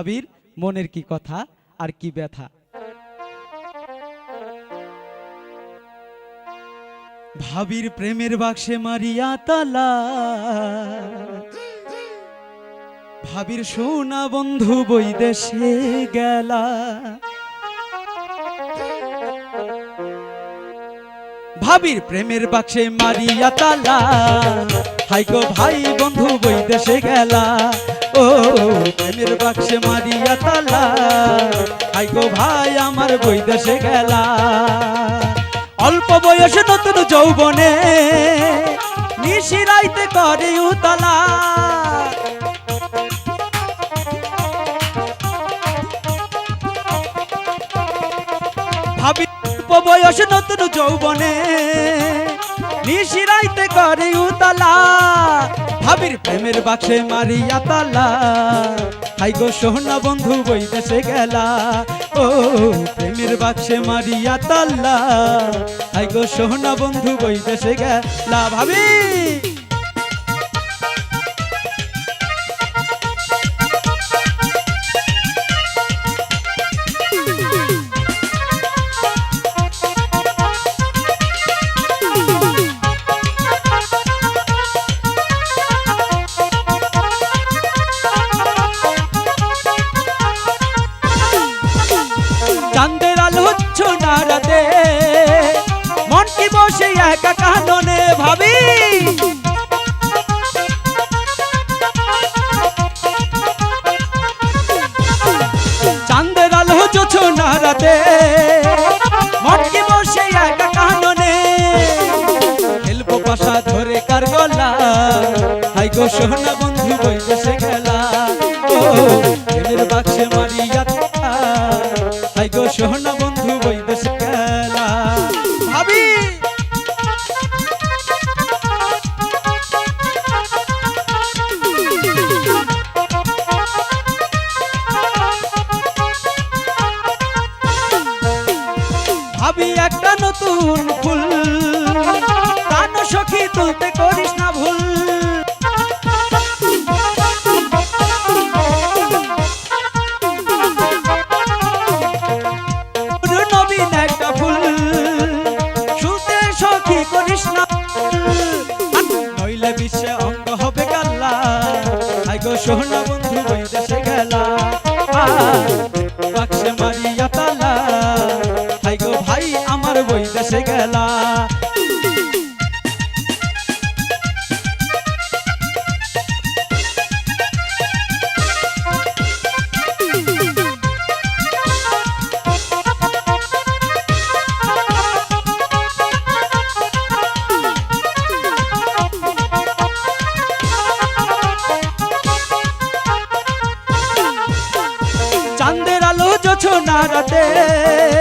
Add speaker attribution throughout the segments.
Speaker 1: ভাবির মনের কি কথা আর কি ব্যথা? ভাবির প্রেমের বাক্সে মারিয়া তালা। ভাবির সোনা বন্ধু বৈদেশে গেলা। ভাবির প্রেমের বাক্সে মারিয়া তালা। হাই গো ভাই বন্ধু বৈদেশে গেলা। প্রেমের বাক্সে মারিয়া তালা। হাই গো ভাই, আমার বৈদেশে গেলা। অল্প বয়সে নতুন যৌবনে নিশিরাইতে করে উতলা। ভাবি, অল্প বয়স নতুন যৌবনে নিশিরাইতে করে উতলা। ভাবির প্রেমের বাক্সে মারিয়া তালা। হাই গো সোহনা বন্ধু বই দেশে গেলা। ও, প্রেমের বাক্সে মারিয়া তাল্লা হাই গো সোহনা বন্ধু বই দেশে গেলা। ভাবি! চাঁদের আলো হচ্ছ নারাতে মন কি বসে একা কাননে ভাবি। চাঁদের আলো হচ্ছ নারাতে মন কি বসে একা কাননে খেলব পাশা ধরে কার গলা। হাই গো সোনা বন্ধু বই বসে গেলা ও বাক্সে মারিয়া হাই গো সোনা ভাবি একটা নতুন ফুল। প্রাণ সখী, তুলতে করিস না ভুল। নবীন একটা ফুল। শুতে সখী করিস না। নইলে বিশ্বে অঙ্গ হবে গাল্লা আই গো সোহনা বন্ধু বই গেলা। দেশে গেলা। চাঁদের আলো জোছো নারাতে মন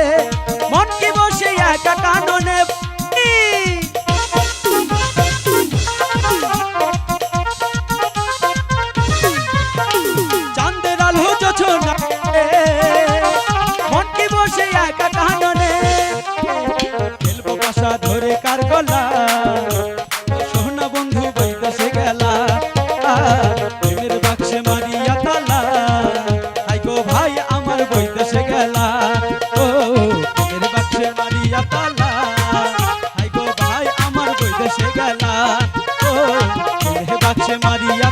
Speaker 1: আছে মারিয়া।